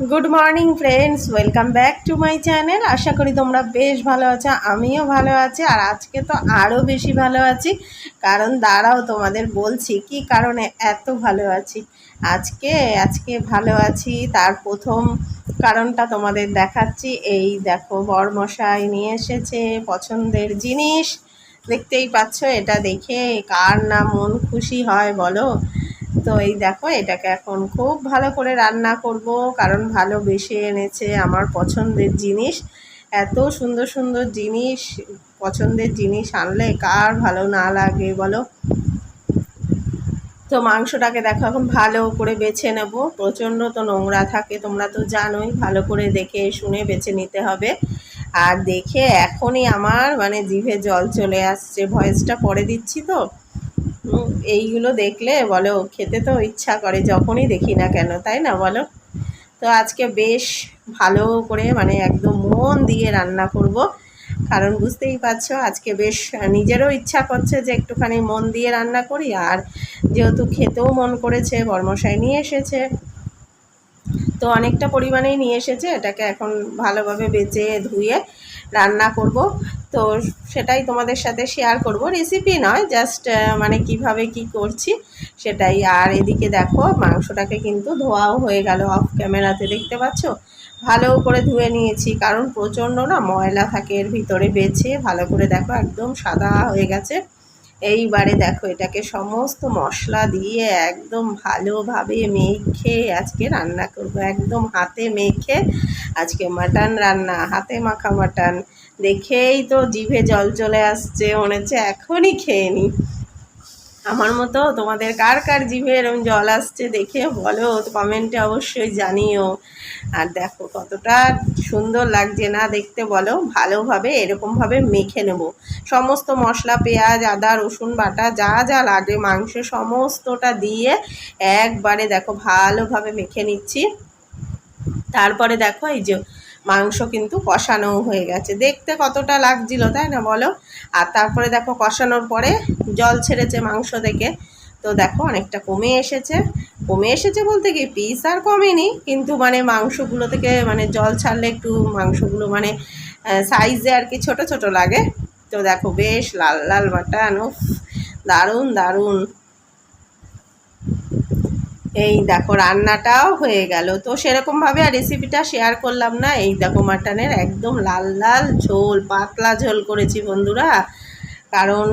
Good morning friends welcome back to my channel আশা করি তোমরা বেশ ভালো আছো, আমিও ভালো আছি, আর আজকে তো আরও বেশি ভালো আছি। কারণ দাঁড়াও, তোমাদের বলছি কি কারণে এত ভালো আছি। আজকে আজকে ভালো আছি, তার প্রথম কারণটা তোমাদের দেখাচ্ছি। এই দেখো, বরমশাই নিয়ে এসেছে পছন্দের জিনিস। দেখতেই পাচ্ছ, এটা দেখে কার না মন খুশি হয়, বলো? তো এই দেখো, এটাকে এখন খুব ভালো করে রান্না করব, কারণ ভালোবেসে এনেছে আমার পছন্দের জিনিস। এত সুন্দর সুন্দর জিনিস, পছন্দের জিনিস আনলে কার ভালো না লাগে বলো? তো মাংসটাকে দেখো, এখন ভালো করে বেছে নেব। প্রচণ্ড তো নোংরা থাকে, তোমরা তো জানোই, ভালো করে দেখে শুনে বেছে নিতে হবে। আর দেখে এখনই আমার মানে জিভে জল চলে আসছে, ভয়েসটা পরে দিচ্ছি তো। এইগুলো দেখলে বলো খেতে তো ইচ্ছা করে, যখনই দেখি না কেন, তাই না বলো? তো আজকে বেশ ভালো করে মানে একদম মন দিয়ে রান্না করব। কারণ বুঝতেই পারছ, আজকে বেশ নিজেরও ইচ্ছা করছে যে একটুখানি মন দিয়ে রান্না করি, আর যেহেতু খেতেও মন করেছে, বর্মশাই নিয়ে এসেছে। তো অনেকটা পরিমাণেই নিয়ে এসেছে, এটাকে এখন ভালোভাবে বেচে ধুয়ে রান্না করব। তো সেটাই তোমাদের সাথে শেয়ার করব। রেসিপি নয় জাস্ট মানে কীভাবে কি করছি সেটাই। আর এদিকে দেখো, মাংসটাকে কিন্তু ধোয়াও হয়ে গেল অফ ক্যামেরাতে দেখতে পাচ্ছ? ভালো করে ধুয়ে নিয়েছি, কারণ প্রচণ্ড না ময়লা থাকে এর ভিতরে বেছে। ভালো করে দেখো, একদম সাদা হয়ে গেছে। এইবারে দেখো, এটাকে সমস্ত মশলা দিয়ে একদম ভালোভাবে মেখে আজকে রান্না করব। একদম হাতে মেখে আজকে মাটন রান্না, হাতে মাখা মাটন। দেখেই তো জিভে জল চলে আসছে, মনে হচ্ছে এখনই খেয়ে নিই আমার মতো তোমাদের কার কার জিভে এরম জল আসছে দেখে বলো তো কমেন্টে অবশ্যই জানিও। আর দেখো কতটা সুন্দর লাগছে না দেখতে বলো, ভালোভাবে, এরকমভাবে মেখে নেব। সমস্ত মশলা, পেঁয়াজ, আদা, রসুন বাটা, যা যা লাগে মাংস সমস্তটা দিয়ে একবারে দেখো ভালোভাবে মেখে নিচ্ছি। তারপরে দেখো এই যে মাংস কিন্তু কষানোও হয়ে গেছে। দেখতে কতটা লাগছিল, তাই না বলো? আর তারপরে দেখো কষানোর পরে জল ছেড়েছে মাংস থেকে। তো দেখো অনেকটা কমে এসেছে। কমে এসেছে বলতে কি পিস আর কমেনি, কিন্তু মানে মাংসগুলো থেকে মানে জল ছাড়লে একটু মাংসগুলো মানে সাইজে আর কি ছোট ছোট লাগে। তো দেখো বেশ লাল লাল মাটন দারুণ দারুণ। এই দেখো, রান্নাটাও হয়ে গেল। তো সেরকমভাবে আর রেসিপিটা শেয়ার করলাম না। এই দেখো মাটনের একদম লাল লাল ঝোল, পাতলা ঝোল করেছি বন্ধুরা। কারণ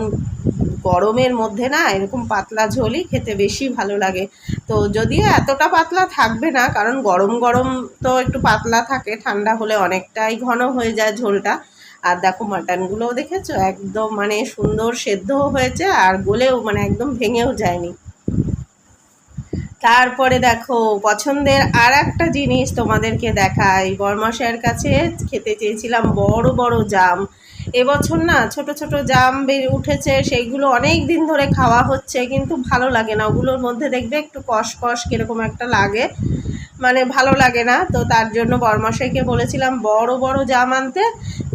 গরমের মধ্যে না, এরকম পাতলা ঝোলই খেতে বেশি ভালো লাগে। তো যদিও এতটা পাতলা থাকবে না, কারণ গরম গরম তো একটু পাতলা থাকে, ঠান্ডা হলে অনেকটাই ঘন হয়ে যায় ঝোলটা। আর দেখো মাটনগুলোও দেখেছ? একদম মানে সুন্দর সেদ্ধও হয়েছে, আর গলেও মানে একদম ভেঙেও যায়নি। তারপরে দেখো, পছন্দের আর একটা জিনিস তোমাদেরকে দেখাই। বরমাসের কাছে খেতে চেয়েছিলাম বড় বড় জাম। এবছর না ছোট ছোট জাম বেড়ে উঠেছে, সেইগুলো অনেক দিন ধরে খাওয়া হচ্ছে, কিন্তু ভালো লাগে না। ওগুলোর মধ্যে দেখবে একটু কষ কষ কীরকম একটা লাগে। মানে ভালো লাগে না, তো তার জন্য বরমাসাইকে বলেছিলাম বড় বড় জাম আনতে।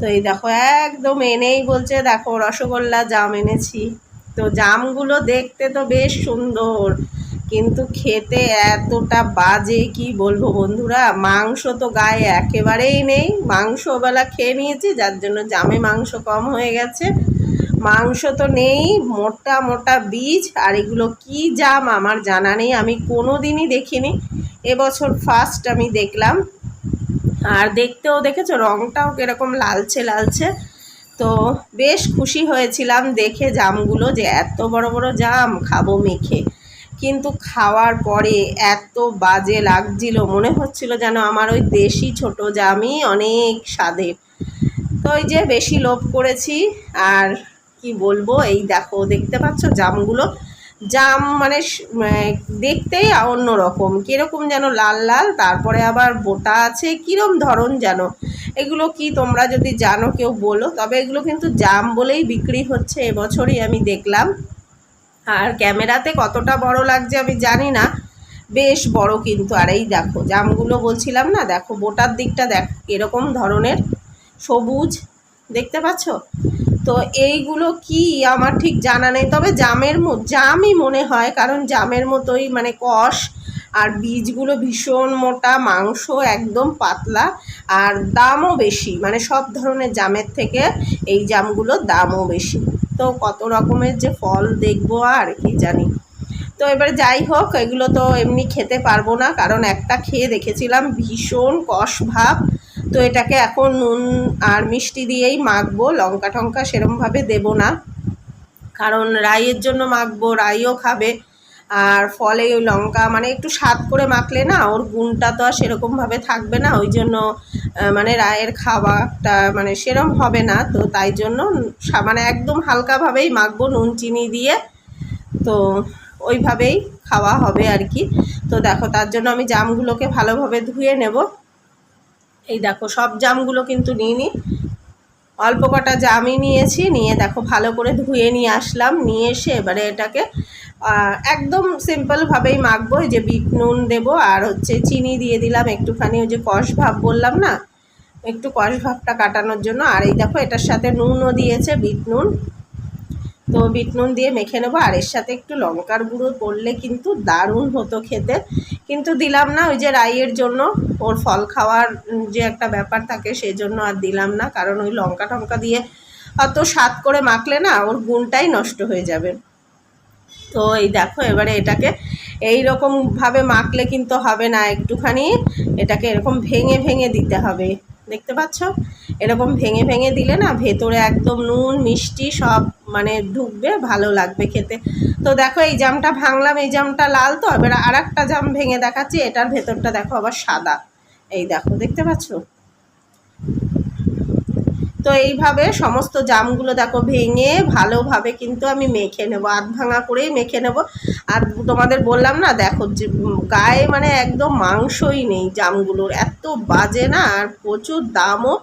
তো এই দেখো, একদম এনেই বলছে, দেখো, রসগোল্লা জাম এনেছি। তো জামগুলো দেখতে তো বেশ সুন্দর। কিন্তু খেতে এতটা বাজে কি বলব বন্ধুরা? মাংস তো গায়ে একেবারেই নেই। মাংসবেলা খেয়ে নিয়েছি, যার জন্য জামে মাংস কম হয়ে গেছে। মাংস তো নেই, মোটা মোটা বীজ, আর এগুলো কি জাম আমার জানা নেই, আমি কোনো দিনই দেখিনি। এবছর ফার্স্ট আমি দেখলাম। আর দেখতেও দেখেছ রঙটাও কীরকম লালছে লালছে তো বেশ খুশি হয়েছিলাম দেখে জামগুলো যে এত বড় বড় জাম, খাব মেখে। কিন্তু খাওয়ার পরে এত বাজে লাগছিল, মনে হচ্ছিল যেন আমার ওই দেশি ছোট জামই অনেক স্বাদের। তো ওই যে বেশি লোভ করেছি, আর কি বলব, এই দেখো, দেখতে পাচ্ছ জামগুলো? জাম মানে দেখতেই অন্য রকম কীরকম যেন লাল লাল, তারপরে আবার বোটা আছে, কীরম ধরন যেন। এগুলো কি তোমরা যদি জানো, কেউ বলো, তবে এগুলো কিন্তু জাম বলেই বিক্রি হচ্ছে, এবছরই আমি দেখলাম। আর ক্যামেরাতে কতটা বড় লাগছে আমি জানি না। বেশ বড় কিন্তু, আর এই দেখো, জামগুলো বলছিলাম না, দেখো, বোটার দিকটা দেখ, এরকম ধরনের সবুজ, দেখতে পাচ্ছ? তো এইগুলো কি আমার ঠিক জানা নেই, তবে জামের জামই মনে হয়, কারণ জামের মতোই মানে কষ, আর বীজগুলো ভীষণ মোটা, মাংস একদম পাতলা, আর দামও বেশি মানে সব ধরনের জামের থেকে এই জামগুলোর দামও বেশি। তো কত রকমের যে ফল দেখব আর কি জানি। তো এবার যাই হোক, এগুলো তো এমনি খেতে পারব না, কারণ একটা খেয়ে দেখেছিলাম ভীষণ কষ ভাব। তো এটাকে এখন নুন আর মিষ্টি দিয়েই মাখবো লঙ্কা টঙ্কা সেরমভাবে দেবো না। কারণ রাইয়ের জন্য মাখবো, রাইও খাবে। আর ফলে ওই লঙ্কা মানে একটু স্বাদ করে মাখলে না ওর গুণটা তো আর সেরকমভাবে থাকবে না, ওই জন্য মানে রায়ের খাওয়াটা মানে সেরম হবে না, তো তাই জন্য মানে একদম হালকাভাবেই মাখবো নুন, চিনি দিয়ে, তো ওইভাবেই খাওয়া হবে আর কি। তো দেখো, তার জন্য আমি জামগুলোকে ভালোভাবে ধুয়ে নেব। এই দেখো, সব জামগুলো কিন্তু নিইনি। অল্প কটা জামই নিয়েছি, নিয়ে দেখো ভালো করে ধুয়ে নিয়ে আসলাম, নিয়ে এসে এবারে এটাকে একদম সিম্পলভাবেই মাখবো ওই যে বিট নুন দেবো আর হচ্ছে চিনি দিয়ে দিলাম একটুখানি, ওই যে কষ ভাব বললাম না? একটু কষ ভাবটা কাটানোর জন্য, আর এই দেখো এটার সাথে নুনও দিয়েছে বিট নুন। তো বিট নুন দিয়ে মেখে নেব, আর এর সাথে একটু লঙ্কার গুঁড়ো পড়লে কিন্তু দারুণ হতো খেতে। কিন্তু দিলাম না, ওই যে রাইয়ের জন্য, ওর ফল খাওয়ার যে একটা ব্যাপার থাকে সেই জন্য আর দিলাম না, কারণ ওই লঙ্কা টঙ্কা দিয়ে অত স্বাদ করে মাখলে না, ওর গুণটাই নষ্ট হয়ে যাবে। তো এই দেখো, এবারে এটাকে এই রকম ভাবে মাখলে কিন্তু হবে না, একটুখানি এটাকে এরকম ভেঙে ভেঙে দিতে হবে। দেখতে পাচ্ছ? এরকম ভেঙে ভেঙে দিলে না ভেতরে একদম নুন, মিষ্টি সব মানে ঢুকবে, ভালো লাগবে খেতে। তো দেখো এই জামটা ভাঙলাম, এই জামটা লাল তো, এবার আর জাম ভেঙে দেখাচ্ছি, এটার ভেতরটা দেখো আবার সাদা। এই দেখো, দেখতে পাচ্ছ? তো এইভাবে সমস্ত জামগুলো দেখো ভেঙে ভালোভাবে কিন্তু আমি মেখে নেব, আধ ভাঙা করেই মেখে নেব। আর তোমাদের বললাম না, দেখো যে গায়ে মানে একদম মাংসই নেই জামগুলোর, এত বাজে না, আর প্রচুর দামও।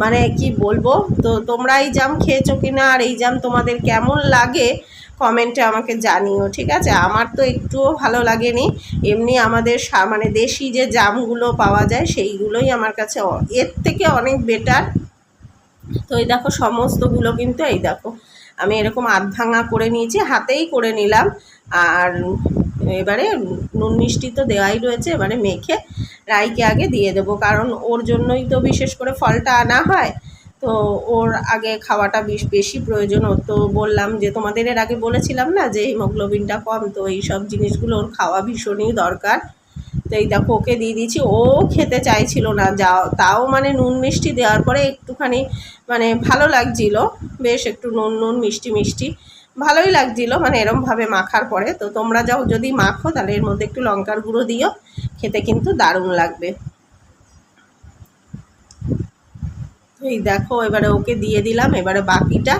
মানে কি বলব, তো তোমরা এই জাম খেয়েছো কিনা, আর এই জাম তোমাদের কেমন লাগে কমেন্টে আমাকে জানিও, ঠিক আছে? আমার তো একটুও ভালো লাগেনি। এমনি আমাদের মানে দেশি যে জামগুলো পাওয়া যায়, সেইগুলোই আমার কাছে এর থেকে অনেক বেটার তো এই দেখো, সমস্তগুলো কিন্তু এই দেখো। আমি এরকম আধ ভাঙা করে নিয়েছি, হাতেই করে নিলাম। আর এবারে নুন মিষ্টি তো দেওয়াই রয়েছে, এবারে মেখে রাইকে আগে দিয়ে দেবো। কারণ ওর জন্যই তো বিশেষ করে ফলটা আনা হয়। তো ওর আগে খাওয়াটা বেশ বেশি প্রয়োজন। ওর তো বললাম যে, তোমাদের এর আগে বলেছিলাম না যে, হিমোগ্লোবিনটা কম, তো এই সব জিনিসগুলো ওর খাওয়া ভীষণই দরকার। তো এই দেখো, ওকে দিয়ে দিয়েছি। ও খেতে চাইছিল না, যাও, তাও মানে নুন মিষ্টি দেওয়ার পরে একটুখানি মানে ভালো লাগছিল। বেশ একটু নুন নুন, মিষ্টি মিষ্টি, ভালোই লাগছিল মানে এরমভাবে মাখার পরে। তো তোমরা যাও, যদি মাখো তাহলে এর মধ্যে একটু লঙ্কার গুঁড়ো দিও, খেতে কিন্তু দারুণ লাগবে। এই দেখো, এবারে ওকে দিয়ে দিলাম, এবারে বাকিটা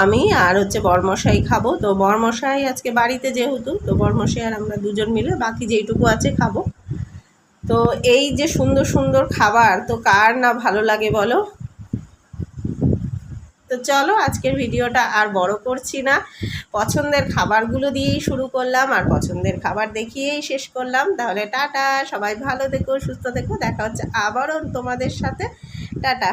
আমি আর হচ্ছে বরমশাই খাব। তো বরমশাই আজকে বাড়িতে যেহেতু, তো বরমশাই আর আমরা দুজন মিলে বাকি যেইটুকু আছে খাব। তো এই যে সুন্দর সুন্দর খাবার, তো কার না ভালো লাগে বলো? তো চলো আজকের ভিডিওটা আর বড় করছি না। পছন্দের খাবারগুলো দিয়েই শুরু করলাম, আর পছন্দের খাবার দেখিয়েই শেষ করলাম। তাহলে টাটা, সবাই ভালো দেখো সুস্থ দেখো দেখা হচ্ছে আবারও তোমাদের সাথে। টাটা।